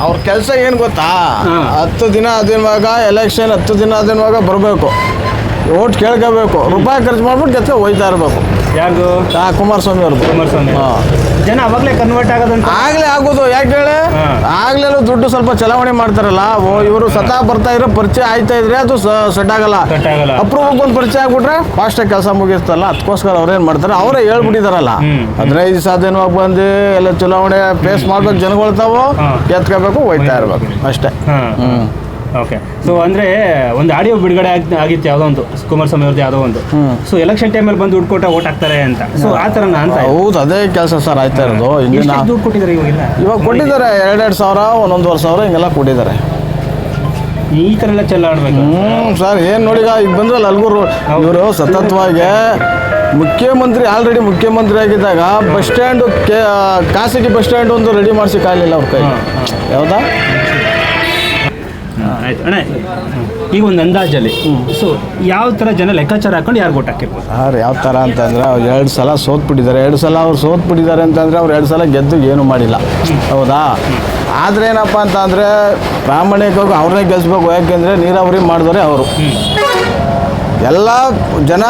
ಅವ್ರ ಕೆಲಸ ಏನು ಗೊತ್ತಾ. ಹತ್ತು ದಿನ ಹದಿನವಾಗ ಎಲೆಕ್ಷನ್ ಹತ್ತು ದಿನ ಹದಿನವಾಗ ಬರಬೇಕು. ಓಟ್ ಕೇಳ್ಕೋಬೇಕು. ರೂಪಾಯಿ ಖರ್ಚು ಮಾಡ್ಬಿಟ್ಟು ಜೊತೆ ಹೋಯ್ತಾ ಇರಬೇಕು. ಯಾರ್ದು ಆ ಕುಮಾರಸ್ವಾಮಿ ಅವ್ರದ್ದು. ಕುಮಾರಸ್ವಾಮಿ. ಹಾ. ಜನ ಅವಾಗಲೇ ಕನ್ವರ್ಟ್ ಆಗೋದಂತ? ಆಗ್ಲೇ ಆಗೋದು ಯಾಕೆ ಹೇಳಿ. ಆಗ್ಲೇ ದುಡ್ಡು ಸ್ವಲ್ಪ ಚಲಾವಣೆ ಮಾಡ್ತಾರಲ್ಲ ಓ ಇವರು ಸತಾ ಬರ್ತಾ ಇರೋ ಪರಿಚಯ ಆಯ್ತಾ ಇದ್ರೆ ಅದು ಸೆಟ್ ಆಗಲ್ಲ. Set ಆಗಲ್ಲ. ಅಪ್ರೂವಕ್ಕೆ ಒಂದು ಪರಿಚಯ ಆಗ್ಬಿಟ್ರೆ ಫಾಸ್ಟಾಗಿ ಕೆಲಸ ಮುಗಿಸ್ತಲ್ಲ ಅದಕ್ಕೋಸ್ಕರ ಅವ್ರೇನ್ ಮಾಡ್ತಾರೆ ಅವರೇ ಹೇಳ್ಬಿಟ್ಟಿದಾರಲ್ಲ. ಹ್ಮ್. ಹದಿನೈದು ಸಾಧನವಾಗಿ ಬಂದು ಎಲ್ಲ ಚುನಾವಣೆ ಫೇಸ್ ಮಾಡ್ಬೇಕು ಜನಗಳು ತಾವು ಎತ್ಕೋಬೇಕು ಹೋಯ್ತಾ ಇರ್ಬೇಕು ಅಷ್ಟೇ. ಹ್ಮ್. ಓಕೆ ಸೊ ಅಂದ್ರೆ ಒಂದು ಆಡಿಯೋ ಬಿಡುಗಡೆ ಆಗ್- ಆಗಿತ್ತು ಯಾವುದೋ ಒಂದು ಕುಮಾರಸ್ವಾಮಿ ಅವ್ರದ್ದು ಯಾವುದೋ ಒಂದು. ಸೊ ಎಲೆಕ್ಷನ್ ಟೈಮಲ್ಲಿ ಬಂದು ದುಡ್ಡು ಕೊಟ್ಟ ಓಟ್ ಹಾಕ್ತಾರೆ ಅಂತ. ಸೊ ಆ ಥರ ಅಂತ ಹೌದು ಅದೇ ಕೆಲಸ ಸರ್ ಆಯ್ತಾ ಇರೋದು. ಇಂದಿನ ಎಷ್ಟು ದುಡ್ಡು ಕೊಟ್ಟಿದ್ದಾರೆ ಇವಾಗೆಲ್ಲ ಇವಾಗ ಕೊಟ್ಟಿದ್ದಾರೆ ಎರಡೆರಡು ಸಾವಿರ ಒಂದೊಂದುವರೆ ಸಾವಿರ ಹಿಂಗೆಲ್ಲ ಕೊಟ್ಟಿದ್ದಾರೆ. ಈ ಥರ ಎಲ್ಲ ಚೆಲ್ಲಾಡ್ಬೇಕು ಹ್ಮ್ ಸರ್ ಏನು ನೋಡಿ ಈಗ ಈಗ ಬಂದ್ರಲ್ಲ ಅಲ್ಗೂರು ಇವರು ಸತತವಾಗಿ ಮುಖ್ಯಮಂತ್ರಿ ಆಲ್ರೆಡಿ ಮುಖ್ಯಮಂತ್ರಿ ಆಗಿದ್ದಾಗ ಬಸ್ ಸ್ಟ್ಯಾಂಡು ಕೆ ಖಾಸಗಿ ಬಸ್ ಸ್ಟ್ಯಾಂಡ್ ಒಂದು ರೆಡಿ ಮಾಡಿಸಿ ಕಾಲಿಲ್ಲ ಅವ್ರ ಕೈ ಹಾ, ಹಾ. ಯಾವ್ದಾ? ಆಯ್ತು. ಅಣ್ಣ ಈಗ ಒಂದು ಅಂದಾಜಲ್ಲಿ ಸೊ ಯಾವ ಥರ ಜನ ಲೆಕ್ಕಾಚಾರ ಹಾಕೊಂಡು ಯಾರು ಓಟ್ ಹಾಕಿರ್ಬೋದು? ಸರ್ ಯಾವ ಥರ ಅಂತಂದರೆ ಅವ್ರು ಎರಡು ಸಲ ಸೋತ್ಬಿಟ್ಟಿದ್ದಾರೆ. ಎರಡು ಸಲ ಅವ್ರು ಸೋತ್ಬಿಟ್ಟಿದ್ದಾರೆ ಅಂತಂದರೆ ಅವ್ರು ಎರಡು ಸಲ ಗೆದ್ದು ಏನು ಮಾಡಿಲ್ಲ. ಹೌದಾ? ಆದರೆ ಏನಪ್ಪ ಅಂತ ಅಂದರೆ ಪ್ರಾಮಾಣಿಕವಾಗಿ ಅವ್ರನ್ನೇ ಗೆಲ್ಸ್ಬೇಕು. ಯಾಕೆಂದರೆ ನೀರಾವರಿ ಮಾಡಿದವರೇ ಅವರು. ಎಲ್ಲ ಜನ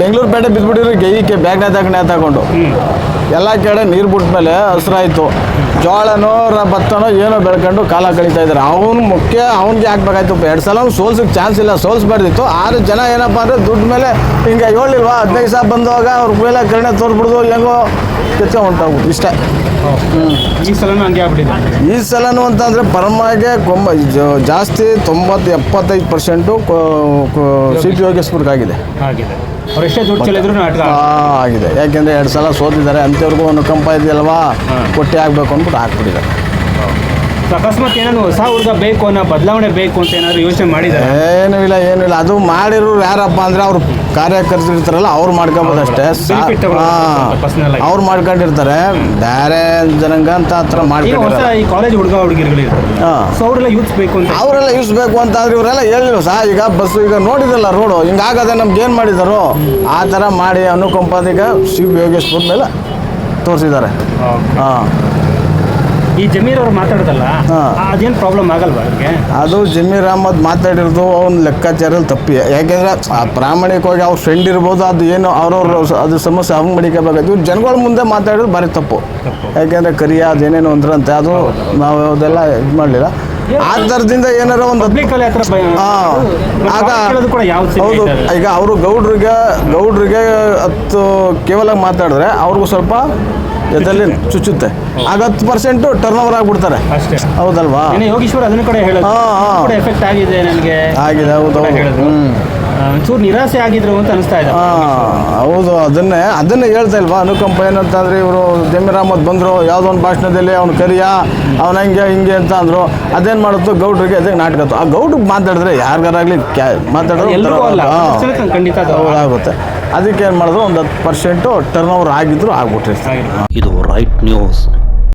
ಬೆಂಗಳೂರು ಪೇಟೆ ಬಿದ್ದುಬಿಟ್ಟಿದ್ರು ಗೈಕೆ ಬ್ಯಾಗ್ನ ತಗೊಂಡೆ. ತಗೊಂಡು ಎಲ್ಲ ಕಡೆ ನೀರು ಬಿಟ್ಮೇಲೆ ಹಸ್ರಾಯ್ತು. ಜೋಳನೋ ರ ಭತ್ತನೋ ಏನೋ ಬೆಳ್ಕೊಂಡು ಕಾಲ ಕಳೀತಾ ಇದ್ದಾರೆ. ಅವನು ಮುಖ್ಯ ಅವ್ನಿಗೆ ಹಾಕ್ಬೇಕಾಯ್ತು ಎರಡು ಸಲ ಅವ್ನು ಸೋಲ್ಸಕ್ಕೆ ಚಾನ್ಸ್ ಇಲ್ಲ ಸೋಲ್ಸ್ಬಾರ್ದಿತ್ತು ಆರು ಜನ ಏನಪ್ಪ ಅಂದರೆ ದುಡ್ಡು ಮೇಲೆ ಹಿಂಗೆ ಹೇಳಿಲ್ವಾ ಹದಿನೈದು ಸಾವಿರ ಬಂದಾಗ ಅವ್ರ ಮೇಲೆ ಕರುಣೆ ತೋರ್ಬಿಡ್ದು ಹೆಂಗೋ ಕೆಚ್ಚ ಹೊಂಟೋಗ್ಬಿಟ್ಟು ಇಷ್ಟೇ. ಈ ಸಲನೂ ಹಂಗೆ ಆಗ್ಬಿಟ್ಟಿದೆ. ಈ ಸಲನು ಅಂತಂದರೆ ಪರಮಾಗೆ ಕೊಂಬ ಜಾಸ್ತಿ ತೊಂಬತ್ತು ಎಪ್ಪತ್ತೈದು ಪರ್ಸೆಂಟು ಸಿ ಪಿ ಯೋಗೇಶ್ವರ್ಗಾಗಿದೆ. ಆಗಿದೆ. ಅವ್ರು ಎಷ್ಟೇ ದುಡ್ಡು ಚೆಲ್ಲಿದ್ರು ನಾಟಕ ಆಗಿದೆ. ಯಾಕೆಂದ್ರೆ ಎರಡು ಸಲ ಸೋತಿದ್ದಾರೆ ಅಂಥವ್ರಿಗೂ ಅನುಕಂಪ ಇದೆಯಲ್ವಾ ಕೊಟ್ಟಿ ಆಗಬೇಕು ಅಂದ್ಬಿಟ್ಟು ಹಾಕ್ಬಿಟ್ಟಿದ್ದಾರೆ. ಅಕಸ್ಮಾತ್ ಏನಾದ್ರು ಹೊಸ ಹುಡುಗ ಬೇಕು ಅನ್ನೋ ಬದಲಾವಣೆ ಬೇಕು ಅಂತ ಏನಾದ್ರು ಯೋಚನೆ ಮಾಡಿದ್ದಾರೆ ಏನೂ ಇಲ್ಲ ಏನೂ ಇಲ್ಲ ಅದು ಮಾಡಿರೋರು ಯಾರಪ್ಪ ಅಂದರೆ ಅವ್ರು ಕಾರ್ಯಕರ್ತರು ಇರ್ತಾರಲ್ಲ ಅವ್ರು ಮಾಡ್ಕೊಬೋದು ಅಷ್ಟೇ. Benefit ತಗೊಳ್ಳೋದು personal ಆಗಿ. ಅವ್ರು ಮಾಡ್ಕೊಂಡಿರ್ತಾರೆ. ಬೇರೆ ಜನಾಂಗ ಅಂತ ಆ ಥರ ಈಗ ಹೊಸ ಮಾಡ್ಕೊಂಡಿರ್ತಾರೆ ಈ ಕಾಲೇಜ್ ಹುಡುಗ ಹುಡುಗಿರುಗಳು ಇರ್ತಾರೆ. ಹಾಂ. ಸೊ ಅವರೆಲ್ಲ ಯೂಸ್ ಬೇಕು ಅಂತ ಅವರೆಲ್ಲ ಯೂಸ್ ಬೇಕು ಅಂತ ಅಂದ್ರೆ ಇವರೆಲ್ಲ ಹೇಳಿಲ್ಲ ಸಾ ಈಗ ಬಸ್ ಈಗ ನೋಡಿದಲ್ಲ ರೋಡು ಹಿಂಗಾಗದೆ ನಮ್ಗೆ ಏನು ಮಾಡಿದಾರೋ ಆ ಥರ ಮಾಡಿ ಅನುಕಂಪದೀಗ ಶಿವ ಯೋಗೇಶ್ವರ ಮೇಲೆ ತೋರಿಸಿದ್ದಾರೆ. ಹಾಂ. ಈ ಜಮೀರ್ ಅವ್ರು ಮಾತಾಡೋದಲ್ಲ. ಅದೇನು ಪ್ರಾಬ್ಲಮ್ ಆಗಲ್ವಾ ಅವ್ರಿಗೆ? ಅದು ಜಮೀರ್ ಅಹಮದ್ ಮಾತಾಡಿರೋದು ಅವ್ನ ಲೆಕ್ಕಾಚಾರದಲ್ಲಿ ತಪ್ಪಿ. ಯಾಕೆಂದ್ರೆ ಆ ಪ್ರಾಮಾಣಿಕವಾಗಿ ಅವ್ರ ಫ್ರೆಂಡ್ ಇರ್ಬೋದು ಅದು ಏನು ಅವ್ರವ್ರ ಅದು ಸಮಸ್ಯೆ ಅವ್ನು ಮಡಿಕೋಬೇಕಾಯ್ತು ಇವ್ರು ಜನಗಳ ಮುಂದೆ ಮಾತಾಡೋದು ಭಾರಿ ತಪ್ಪು. ತಪ್ಪು. ಯಾಕೆಂದ್ರೆ ಕರಿಯ ಅದೇನೇನು ಅಂದ್ರಂತೆ ಅದು ನಾವು ಅದೆಲ್ಲ ಇದು ಮಾಡಲಿಲ್ಲ. ಆ ಥರದಿಂದ ಏನಾರ ಒಂದು. ಆಗ ಹೌದು. ಈಗ ಅವರು ಗೌಡ್ರಿಗೆ ಗೌಡ್ರಿಗೆ ಹತ್ತು ಕೇವಲ ಮಾತಾಡಿದ್ರೆ ಅವ್ರಿಗೂ ಸ್ವಲ್ಪ ಎದಲ್ಲಿ ಚುಚ್ಚುತ್ತೆ. ಆಗ ಹತ್ತು ಪರ್ಸೆಂಟ್ ಟರ್ನ್ ಓವರ್ ಆಗ್ಬಿಡ್ತಾರೆ. ಹೌದಲ್ವಾ? ಯೋಗೇಶ್ವರ ಅದನ್ನ ಕೂಡ ಹೇಳೋದು. ಎಫೆಕ್ಟ್ ಆಗಿದೆ ನನಗೆ. ಆಗಿದೆ ಹೌದು ಹೌದು. ಒಂಚೂರು ನಿರಾಸೆ ಆಗಿದ್ರು ಅಂತ ಅನಿಸ್ತಾ ಇದೆ. ಹೌದು ಅದನ್ನೇ ಅದನ್ನೇ ಹೇಳ್ತಾ ಇಲ್ವಾ? ಅನುಕಂಪ ಏನಂತಂದ್ರೆ ಇವರು ಜಮೀರ್ ಅಹಮದ್ ಬಂದರು ಯಾವುದೋ ಒಂದು ಭಾಷಣದಲ್ಲಿ ಅವ್ನು ಕರಿಯ ಅವ್ನ ಹಂಗೆ ಹಿಂಗೆ ಅಂತ ಅಂದರು. ಅದೇನು ಮಾಡುತ್ತೋ ಗೌಡ್ರಿಗೆ ಅದೇ ನಾಟಕ ಆ ಗೌಡ್ರಿಗೆ ಮಾತಾಡಿದ್ರೆ ಯಾರಿಗಾರಾಗಲಿ ಕ್ಯಾ ಮಾತಾಡೋದು ಖಂಡಿತ ಆಗುತ್ತೆ. ಅದಕ್ಕೆ ಏನು ಮಾಡಿದ್ರು ಒಂದು ಹತ್ತು ಪರ್ಸೆಂಟು ಟರ್ನ್ ಓವರ್ ಆಗಿದ್ರು ಆಗ್ಬಿಟ್ರಿ. ಇದು ರೈಟ್ ನ್ಯೂಸ್